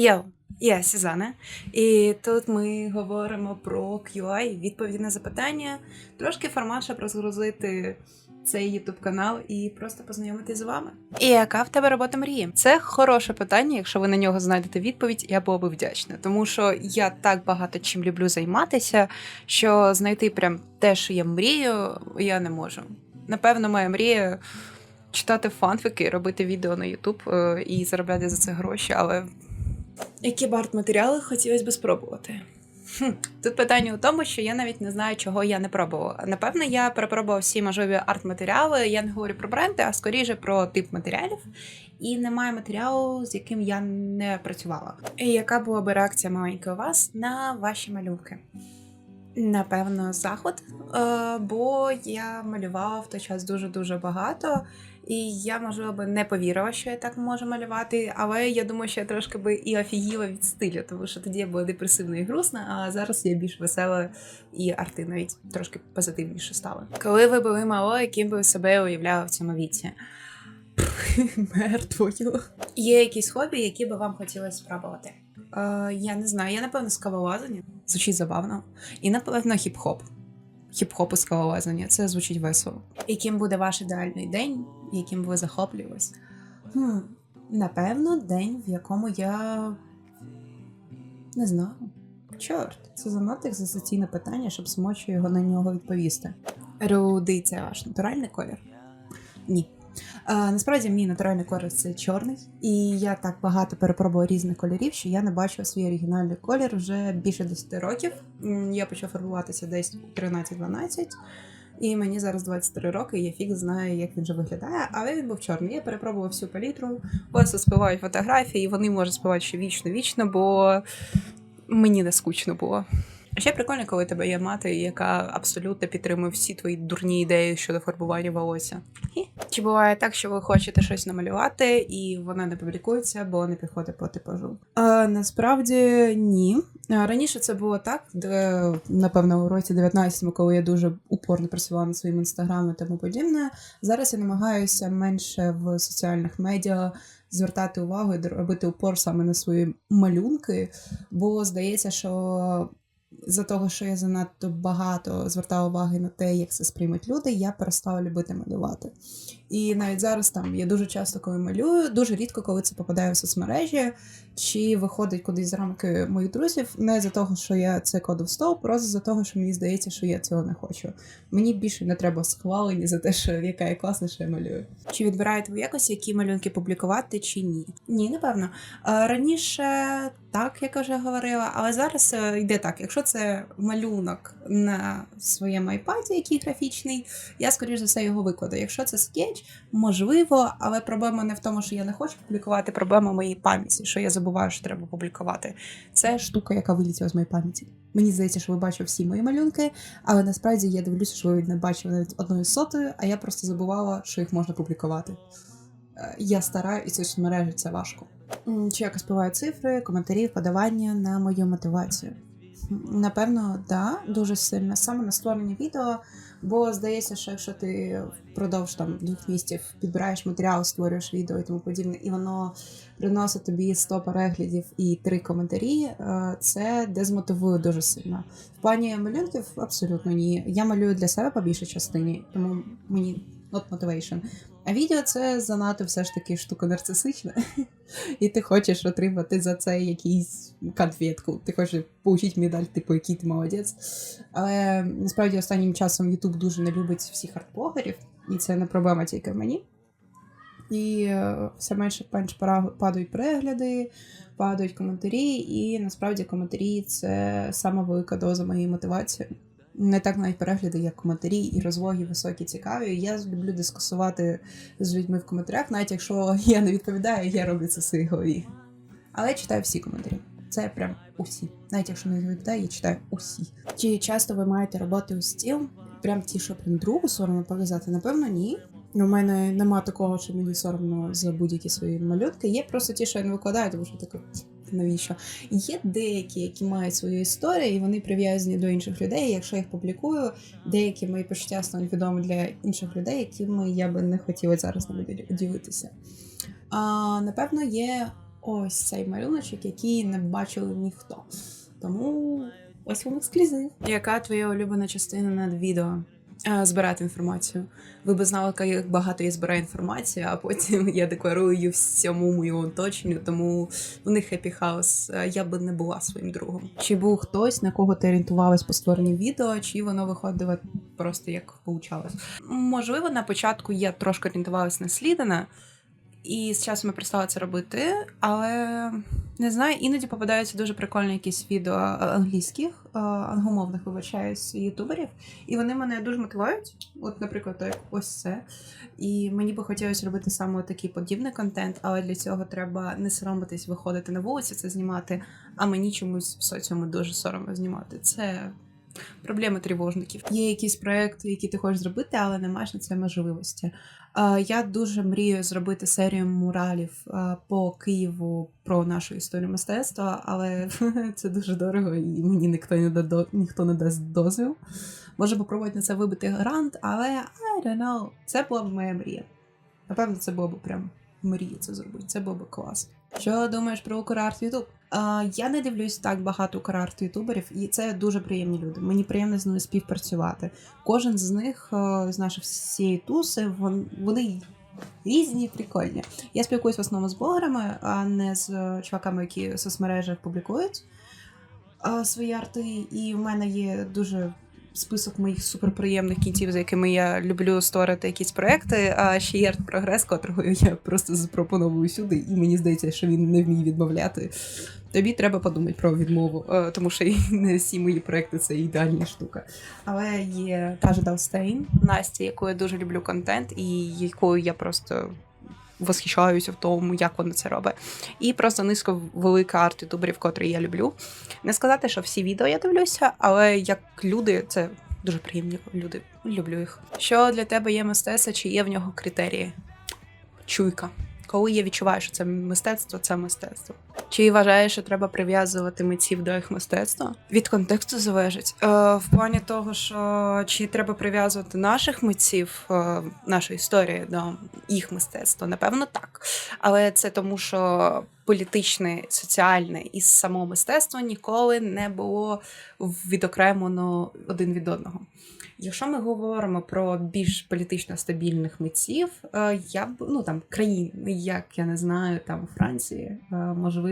Йоу, я Сюзанна, і тут ми говоримо про QI, відповіді на запитання, трошки формат, щоб розгрузити цей YouTube канал і просто познайомитись з вами. І яка в тебе робота мрії? Це хороше питання. Якщо ви на нього знайдете відповідь, я була би вдячна, тому що я так багато чим люблю займатися, що знайти прям те, що я мрію, я не можу. Напевно, моя мрія. Читати фанфіки, робити відео на YouTube е, і заробляти за це гроші, але які б арт-матеріали хотілося б спробувати? Хм. Тут питання у тому, що я навіть не знаю, чого я не пробувала. Напевно, я перепробувала всі можливі арт-матеріали. Я не говорю про бренди, а скоріше про тип матеріалів. І немає матеріалу, з яким я не працювала. І яка була би реакція маленької вас на ваші малюнки? Напевно, заход, е, бо я малювала в той час дуже-дуже багато, і я, можливо, би не повірила, що я так можу малювати, але я думаю, що я трошки би і офігіла від стилю, тому що тоді я була депресивна і грустна, а зараз я більш весела і арти навіть трошки позитивніше стала. Коли ви були мало, яким би себе уявляли в цьому віці? Мертвою. Є якісь хобі, які би вам хотілося спробувати? Е, я не знаю, я напевно скалолазання. Звучить забавно. І напевно хіп-хоп. Хіп-хоп і скалолазання. Це звучить весело. Яким буде ваш ідеальний день, яким ви захоплюєтесь? Хм, напевно, день, в якому я не знаю. Чорт, це занадто екзистенційне питання, щоб змочу його на нього відповісти. Рудий це ваш натуральний колір? Ні. А, насправді мій натуральний колір це чорний, і я так багато перепробувала різних кольорів, що я не бачила свій оригінальний колір вже більше 10 років. Я почав фарбуватися десь у 13-12, і мені зараз 23 роки, і я фіг знаю, як він вже виглядає, але він був чорний. Я перепробувала всю палітру, Ось співають фотографії, і вони можуть співати ще вічно-вічно, бо мені не скучно було. Ще прикольно, коли тебе є мати, яка абсолютно підтримує всі твої дурні ідеї щодо фарбування волосся. Чи буває так, що ви хочете щось намалювати, і воно не публікується, бо не підходить по типажу? А, насправді ні. Раніше це було так, де, напевно, у році 19 коли я дуже упорно працювала над своїм інстаграмом і тому подібне. Зараз я намагаюся менше в соціальних медіа звертати увагу і робити упор саме на свої малюнки, бо здається, що за того, що я занадто багато звертала уваги на те, як це сприймуть люди, я перестала любити малювати. І навіть зараз там я дуже часто, коли малюю, дуже рідко, коли це попадає в соцмережі, чи виходить кудись з рамки моїх друзів, не за того, що я це коду в стол, просто за того, що мені здається, що я цього не хочу. Мені більше не треба схвалені за те, що яка я класна, що я малюю. Чи відбираєте ви якось, які малюнки публікувати, чи ні? Ні, напевно. Раніше так, як я вже говорила, але зараз е, йде так. Якщо це малюнок на своєму айпаді, який графічний, я скоріш за все його викладу. Якщо це скетч, можливо, але проблема не в тому, що я не хочу публікувати, проблема моїй пам'яті, що я забуваю, що треба публікувати. Це штука, яка вилетіла з моєї пам'яті. Мені здається, що ви бачили всі мої малюнки, але насправді я дивлюся, що ви не бачили навіть одної сотої, а я просто забувала, що їх можна публікувати. Е, Я стара, і соцмережі це важко. Чи якось впливають цифри, коментарі, подавання на мою мотивацію? Напевно, да, дуже сильно. Саме на створення відео, бо здається, що якщо ти впродовж там двох місяців підбираєш матеріал, створюєш відео і тому подібне, і воно приносить тобі 100 переглядів і 3 коментарі, е, це дезмотивує дуже сильно. В плані малюнків абсолютно ні. Я малюю для себе по більшій частині, тому мені not motivation. А відео це занадто все ж таки штука нарцисична. І ти хочеш отримати за це якийсь конфетку. Ти хочеш получити медаль, типу, який ти молодець. Але насправді останнім часом YouTube дуже не любить всіх арт-блогерів, і це не проблема тільки в мені. І е, все менше менше падають перегляди, падають коментарі, і насправді коментарі це сама велика доза моєї мотивації. Не так навіть перегляди, як коментарі і розлоги високі, цікаві. Я люблю дискусувати з людьми в коментарях, навіть якщо я не відповідаю, я роблю це в своїй голові. Але я читаю всі коментарі. Це прям усі. Навіть якщо не відповідаю, я читаю усі. Чи часто ви маєте роботи у стіл? Прям ті, що прям другу соромно показати? Напевно, ні. У мене нема такого, що мені соромно за будь-які свої малютки. Є просто ті, що я не викладаю, тому що таке. Навіщо? Є деякі, які мають свою історію, і вони прив'язані до інших людей. Якщо я їх публікую, деякі мої почуття стануть відомі для інших людей, якими я би не хотіла зараз ділитися. А, напевно, є ось цей малюночок, який не бачив ніхто. Тому ось вам ексклюзив. Яка твоя улюблена частина над відео? Збирати інформацію. Ви б знали, як багато я збираю інформацію, а потім я декларую всьому моєму оточенню, тому в них хеппі хаус. Я би не була своїм другом. Чи був хтось, на кого ти орієнтувалась по створенню відео, чи воно виходило просто як получалось? Можливо, на початку я трошки орієнтувалась на Слідана, і з часом я перестала це робити, але не знаю, іноді попадаються дуже прикольні якісь відео англійських, е, англомовних, вибачаюсь, ютуберів, і вони мене дуже мотивують. От, наприклад, ось це. І мені би хотілося робити саме такий подібний контент, але для цього треба не соромитись виходити на вулицю, це знімати. А мені чомусь в соціумі дуже соромно знімати. Це проблеми тривожників. Є якісь проекти, які ти хочеш зробити, але не маєш на це можливості. Я дуже мрію зробити серію муралів по Києву про нашу історію мистецтва, але це дуже дорого і мені ніхто не дадо, ніхто не дасть дозвіл. Може попробувати на це вибити грант, але I don't know. Це була б моя мрія. Напевно, це було б прям мрія це зробити. Це було б класно. Що думаєш про Украрт Ютуб? Я не дивлюсь так багато Украрт ютуберів, і це дуже приємні люди. Мені приємно з ними співпрацювати. Кожен з них, е, з наших всієї туси, вон- вони різні, прикольні. Я спілкуюсь в основному з блогерами, а не з е, чуваками, які в соцмережах публікують е, свої арти. І в мене є дуже список моїх суперприємних кінців, за якими я люблю створити якісь проекти. А ще є арт-прогрес, котрого я просто запропоную сюди, і мені здається, що він не вміє відмовляти. Тобі треба подумати про відмову, е, тому що не всі мої проекти це ідеальна штука. Але є Кажа Далстейн, Настя, яку я дуже люблю контент, і якою я просто восхищаюся в тому, як вона це робить. І просто низько велика арт-ютуберів, котрі я люблю. Не сказати, що всі відео я дивлюся, але як люди, це дуже приємні люди. Люблю їх. Що для тебе є мистецтво, чи є в нього критерії? Чуйка. Коли я відчуваю, що це мистецтво, це мистецтво. Чи вважаєш, що треба прив'язувати митців до їх мистецтва? Від контексту залежить. Е, в плані того, що чи треба прив'язувати наших митців, е, нашу історію до їх мистецтва, напевно, так. Але це тому, що політичне, соціальне і само мистецтво ніколи не було відокремлено один від одного. Якщо ми говоримо про більш політично стабільних митців, е, я б ну там країн, як я не знаю, там Франції, е, можливо,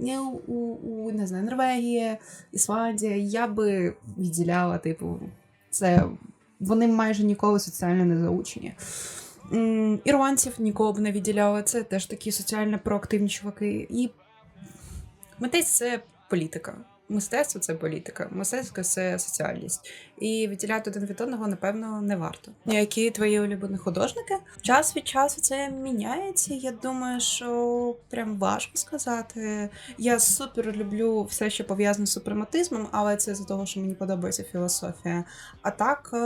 не, у, у не знаю, Норвегія, Ісландія, я би відділяла, типу, це вони майже ніколи соціально не заучені. Ірландців нікого б не відділяла. Це теж такі соціально проактивні чуваки. І митець це політика. Мистецтво це політика, мистецтво це соціальність. І відділяти один від одного, напевно, не варто. Які твої улюблені художники? Час від часу це міняється. Я думаю, що прям важко сказати. Я супер люблю все, що пов'язане з супрематизмом, але це з-за того, що мені подобається філософія. А так, е,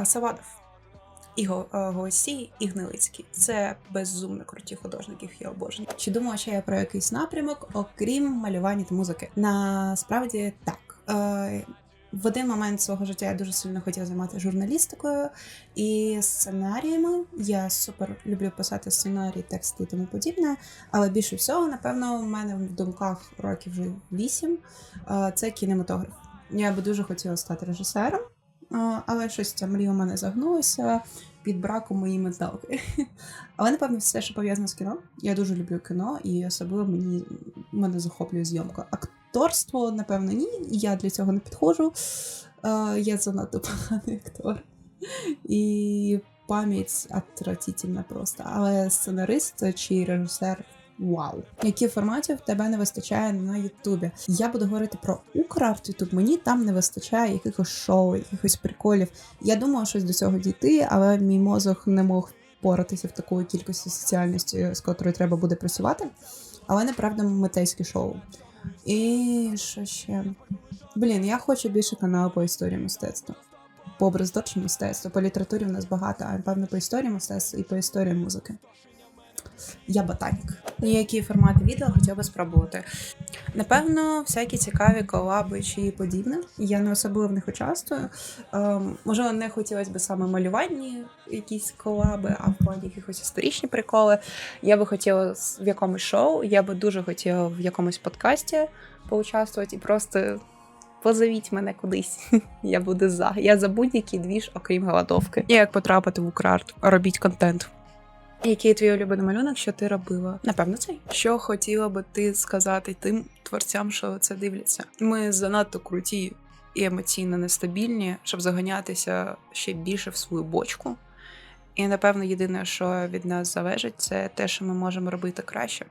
е, Савадов. І е, Голосій, і Гнилицький. Це безумно круті художники, я обожнюю. Чи думала ще я про якийсь напрямок, окрім малювання та музики? Насправді так. Е, в один момент свого життя я дуже сильно хотіла займатися журналістикою і сценаріями. Я супер люблю писати сценарії, тексти і тому подібне. Але більше всього, напевно, в мене в думках років вже вісім. е, Це кінематограф. Я би дуже хотіла стати режисером. Але щось ця мрія у мене загнулася під браком моєї менталки. Але напевно все, що пов'язано з кіно. Я дуже люблю кіно, і особливо мені мене захоплює зйомка. Акторство, напевно, ні. Я для цього не підходжу. Е, Я занадто поганий актор. І пам'ять отвратительна просто. Але сценарист чи режисер. Вау, які форматів тебе не вистачає на Ютубі? Я буду говорити про Украрт Ютуб. Мені там не вистачає якихось шоу, якихось приколів. Я думала щось до цього дійти, але мій мозок не мог впоратися в такої кількості соціальності, з котрою треба буде працювати. Але неправда митейське шоу. І що ще? Блін, я хочу більше каналу по історії мистецтва. По образдорчому мистецтву, по літературі в нас багато, а напевно по історії мистецтва і по історії музики. Я ботанік. Які формати відео хотів би спробувати? Напевно, всякі цікаві колаби чи подібне. Я не особливо в них участвую. Ем, можливо, не хотілося б саме малювальні якісь колаби, а в плані якихось історичні приколи. Я би хотіла в якомусь шоу, я би дуже хотіла в якомусь подкасті поучаствувати і просто позовіть мене кудись. Я буду за. Я за будь-який двіж, окрім голодовки. І як потрапити в Украрт, робіть контент. Який твій улюблений малюнок, що ти робила? Напевно, цей. Що хотіла би ти сказати тим творцям, що це дивляться? Ми занадто круті і емоційно нестабільні, щоб заганятися ще більше в свою бочку. І напевно, єдине, що від нас залежить, це те, що ми можемо робити краще.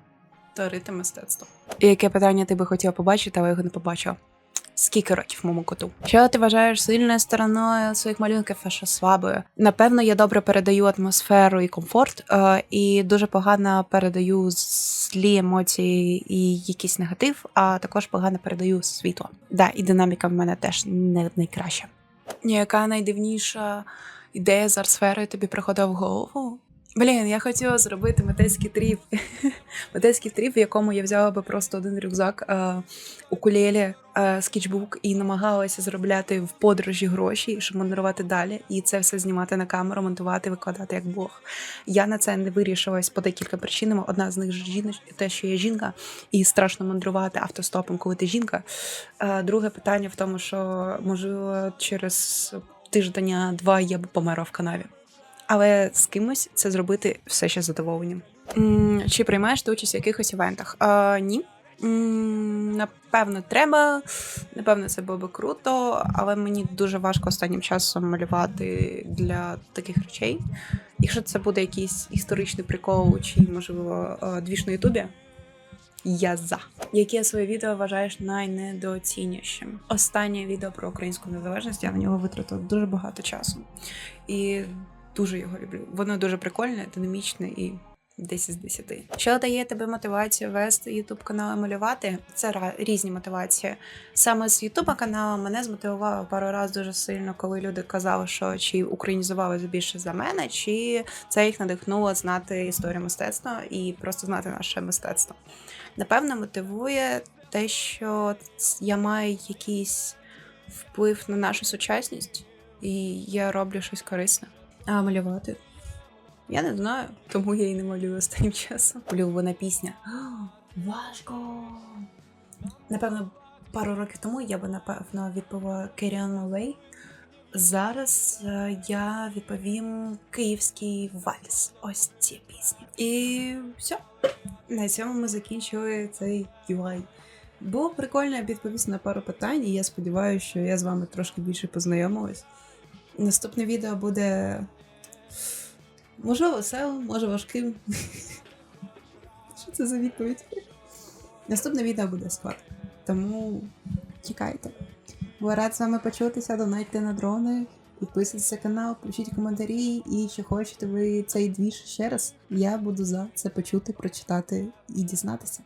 Творити мистецтво. І яке питання ти би хотіла побачити, але його не побачила? Скільки років моєму коту? Що ти вважаєш сильною стороною своїх малюнків, а що слабою? Напевно, я добре передаю атмосферу і комфорт, е, і дуже погано передаю злі емоції і якийсь негатив, а також погано передаю світло. Да, і динаміка в мене теж не найкраща. Яка найдивніша ідея з арт-сфери тобі приходила в голову? Блін, я хотіла зробити митецький тріп. митецький тріп, в якому я взяла би просто один рюкзак, е, укулелі, е, скетчбук і намагалася заробляти в подорожі гроші, щоб мандрувати далі, і це все знімати на камеру, монтувати, викладати як Бог. Я на це не вирішилась по декілька причинам. Одна з них жінка, те, що я жінка, і страшно мандрувати автостопом, коли ти жінка. Е, Друге питання в тому, що можливо через тиждення два я б померла в канаві. Але з кимось це зробити все ще з задоволенням. М, Чи приймаєш ти участь в якихось івентах? А, ні. М, Напевно, треба. Напевно, це було би круто, але мені дуже важко останнім часом малювати для таких речей. Якщо це буде якийсь історичний прикол, чи, можливо, е, двіж на Ютубі, я за. Яке своє відео вважаєш найнедооцінюючим? Останнє відео про українську незалежність, я на нього витратила дуже багато часу. І дуже його люблю. Воно дуже прикольне, динамічне і 10 з 10. Що дає тебе мотивацію вести ютуб канал і малювати? Це різні мотивації. Саме з ютуба каналу мене змотивувало пару разів дуже сильно, коли люди казали, що чи українізувалися більше за мене, чи це їх надихнуло знати історію мистецтва і просто знати наше мистецтво. Напевно, мотивує те, що я маю якийсь вплив на нашу сучасність, і я роблю щось корисне. А малювати? Я не знаю, тому я і не малюю останнім часом. Улюблена пісня. Важко. Напевно, пару років тому я би напевно відповіла My Way. Зараз е, я відповім Київський вальс. Ось ці пісні. І все. На цьому ми закінчили цей UI. Було прикольно відповісти на пару питань, і я сподіваюся, що я з вами трошки більше познайомилась. Наступне відео буде може веселим, може важким. Що це за відповідь? Наступне відео буде скоро. Тому чекайте. Була рад з вами почутися, донайте на дрони, підписуйтесь на канал, пишіть коментарі, і чи хочете ви цей двіж ще раз, я буду за це почути, прочитати і дізнатися.